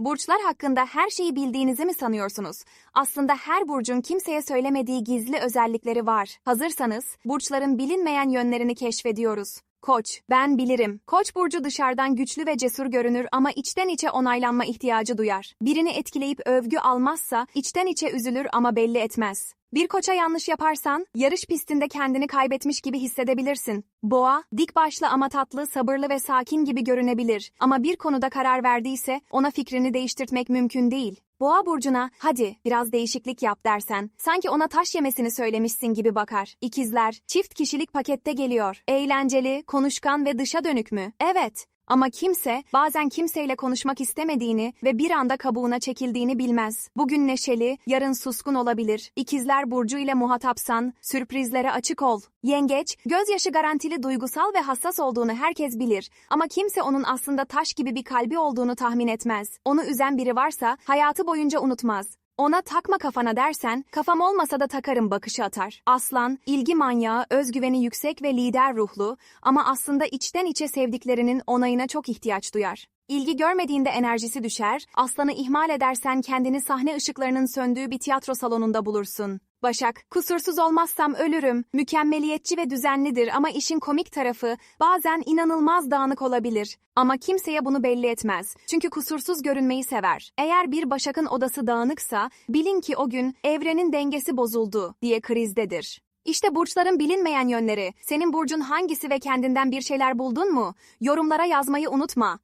Burçlar hakkında her şeyi bildiğinizi mi sanıyorsunuz? Aslında her burcun kimseye söylemediği gizli özellikleri var. Hazırsanız, burçların bilinmeyen yönlerini keşfediyoruz. Koç, ben bilirim. Koç burcu dışarıdan güçlü ve cesur görünür ama içten içe onaylanma ihtiyacı duyar. Birini etkileyip övgü almazsa içten içe üzülür ama belli etmez. Bir koça yanlış yaparsan, yarış pistinde kendini kaybetmiş gibi hissedebilirsin. Boğa, dik başlı ama tatlı, sabırlı ve sakin gibi görünebilir. Ama bir konuda karar verdiyse, ona fikrini değiştirtmek mümkün değil. Boğa burcuna, hadi biraz değişiklik yap dersen, sanki ona taş yemesini söylemişsin gibi bakar. İkizler, çift kişilik pakette geliyor. Eğlenceli, konuşkan ve dışa dönük mü? Evet. Ama kimse bazen kimseyle konuşmak istemediğini ve bir anda kabuğuna çekildiğini bilmez. Bugün neşeli, yarın suskun olabilir. İkizler burcu ile muhatapsan sürprizlere açık ol. Yengeç, gözyaşı garantili duygusal ve hassas olduğunu herkes bilir. Ama kimse onun aslında taş gibi bir kalbi olduğunu tahmin etmez. Onu üzen biri varsa hayatı boyunca unutmaz. Ona takma kafana dersen, kafam olmasa da takarım bakışı atar. Aslan, ilgi manyağı, özgüveni yüksek ve lider ruhlu ama aslında içten içe sevdiklerinin onayına çok ihtiyaç duyar. İlgi görmediğinde enerjisi düşer, aslanı ihmal edersen kendini sahne ışıklarının söndüğü bir tiyatro salonunda bulursun. Başak, kusursuz olmazsam ölürüm. Mükemmeliyetçi ve düzenlidir ama işin komik tarafı bazen inanılmaz dağınık olabilir. Ama kimseye bunu belli etmez. Çünkü kusursuz görünmeyi sever. Eğer bir Başak'ın odası dağınıksa bilin ki o gün evrenin dengesi bozuldu diye krizdedir. İşte burçların bilinmeyen yönleri. Senin burcun hangisi ve kendinden bir şeyler buldun mu? Yorumlara yazmayı unutma.